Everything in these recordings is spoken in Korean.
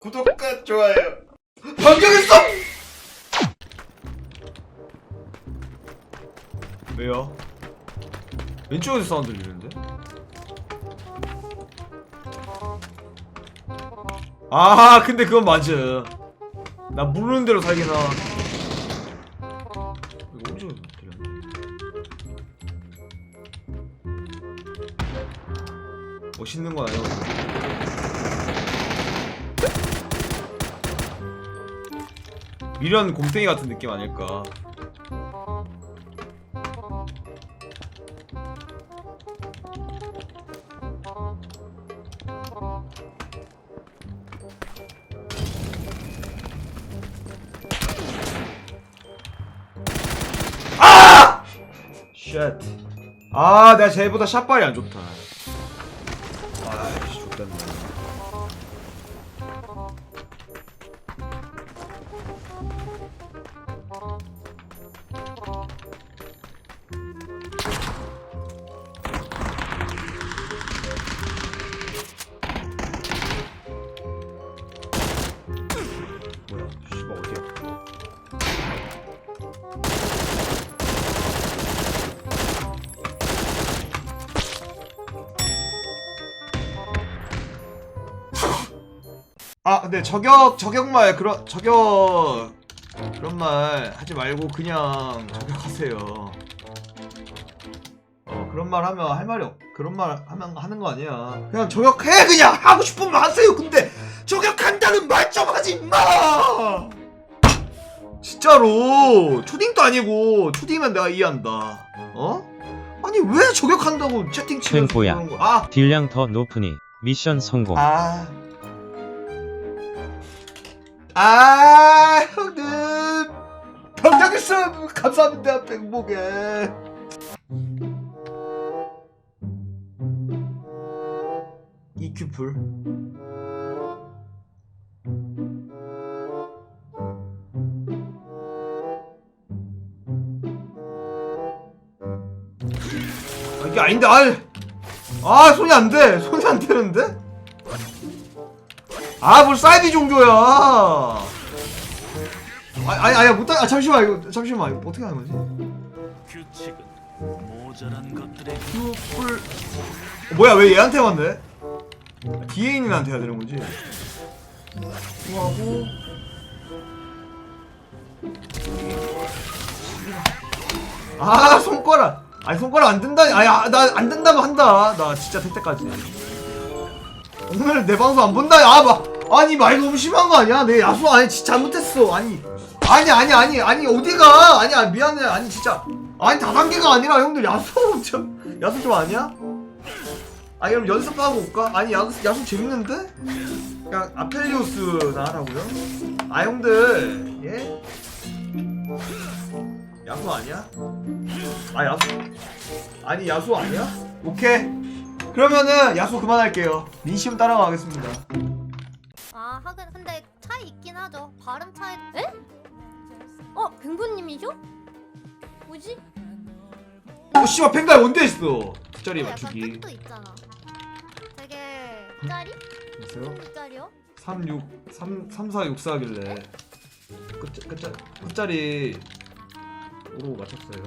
구독과 좋아요 반격했어! 왜요? 왼쪽에서 사운드 들리는데? 아 근데 그건 맞아 나 모르는 대로 하 이거 오른쪽에서 들렸네 멋있는 건 아니고 미련 곰탱이 같은 느낌 아닐까 아! 쉣. 아, 내가 쟤보다 샷발이 안 좋다. 아이씨, 좋겠네. 아 근데 저격 저격말 그런 저격 그런 말 하지 말고 그냥 저격하세요. 어 그런 말 하면 할 말이 없. 그런 말 하면 하는 거 아니야. 그냥 저격해 그냥 하고 싶으면 하세요. 근데 저격한다는 말 좀 하지 마. 진짜로 초딩도 아니고 초딩이면 내가 이해한다. 어? 아니 왜 저격한다고 채팅. 그러는 거야? 아 딜량 더 높으니 미션 성공. 아. 아, 형님. 병장했어. 감사합니다, 백목에. EQ풀. 아, 이게 아닌데, 아, 아, 손이 안 돼. 손이 안 되는데? 아, 뭘 사이드 정도야. 아, 아니, 아니, 못하, 아, 잠시만, 이거, 잠시만, 이거 어떻게 하는 거지? 규칙은 모자란 것들의 큐풀. 어, 뭐야, 왜 얘한테 왔네? 아, 애한테 해야 되는 거지? 이거 하고. 아, 손가락. 아니, 손가락 안 든다. 아니, 아, 나안 된다고 한다. 나 진짜 될 때까지. 오늘 내 방송 안 본다. 아, 막 아니 말 너무 심한 거 아니야? 내 야수 아니 진짜 잘못했어. 아니 아니 아니 아니 아니 어디가? 아니야 미안해. 아니 진짜 아니 다단계가 아니라 형들 야수 좀 야수 좀 아니야? 아니 그럼 연습하고 올까? 아니 야수 야수 재밌는데? 그냥 아펠리오스나 하라고요? 아 형들 예? 야수 아니야? 아 야수 아니 야수 아니야? 오케이. 그러면은 야수 그만할게요. 민심 따라가겠습니다. 아 하긴 근데 차이 있긴 하죠 발음 차이 에? 어 뱅보님이죠? 뭐지? 어 씨발 펜갈 언제 했어? 뒷자리 약간 맞추기. 뜻도 있잖아 되게 짜리? 됐어요? 짜리요? 3 6 3 3 4 6 4길래 끝자 끝자 끝자리 오로 맞췄어요.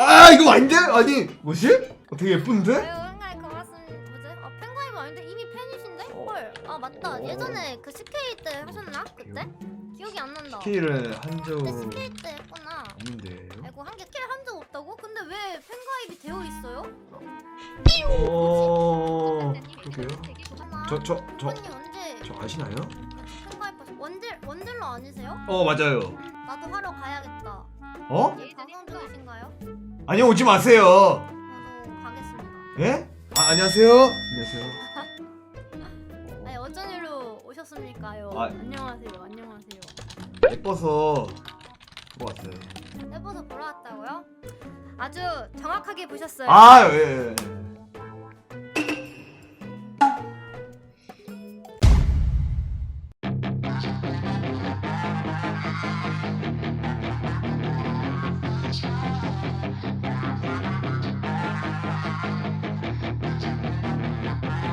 아 이거 아닌데? 아니 뭐지? 어, 되게 예쁜데? 아유 응가이 고맙습니다 뭐지? 아 팬가입 아닌데 이미 팬이신데? 어. 헐아 맞다 어. 예전에 그 SK 때 하셨나? 그때? 기억이 안 난다 스케일은 한적 근데 SK 때 했구나 없는데요. 아이고 한개 스케일 한적 없다고? 근데 왜 팬가입이 되어 있어요? 어. 잠깐만 저저저 저 언제 아시나요? 팬가입 하셨 원딜 원딜러 아니세요? 어 맞아요. 나도 하러 가야겠다 어? 방송 중이신가요? 아니요 오지 마세요. 저도 가겠습니다. 예? 아 안녕하세요. 안녕하세요. 아니 어쩐 일로 오셨습니까요? 아. 안녕하세요. 안녕하세요. 예뻐서 보러 왔어요. 해보서 보러 왔다고요? 아주 정확하게 보셨어요. 아 예. 예.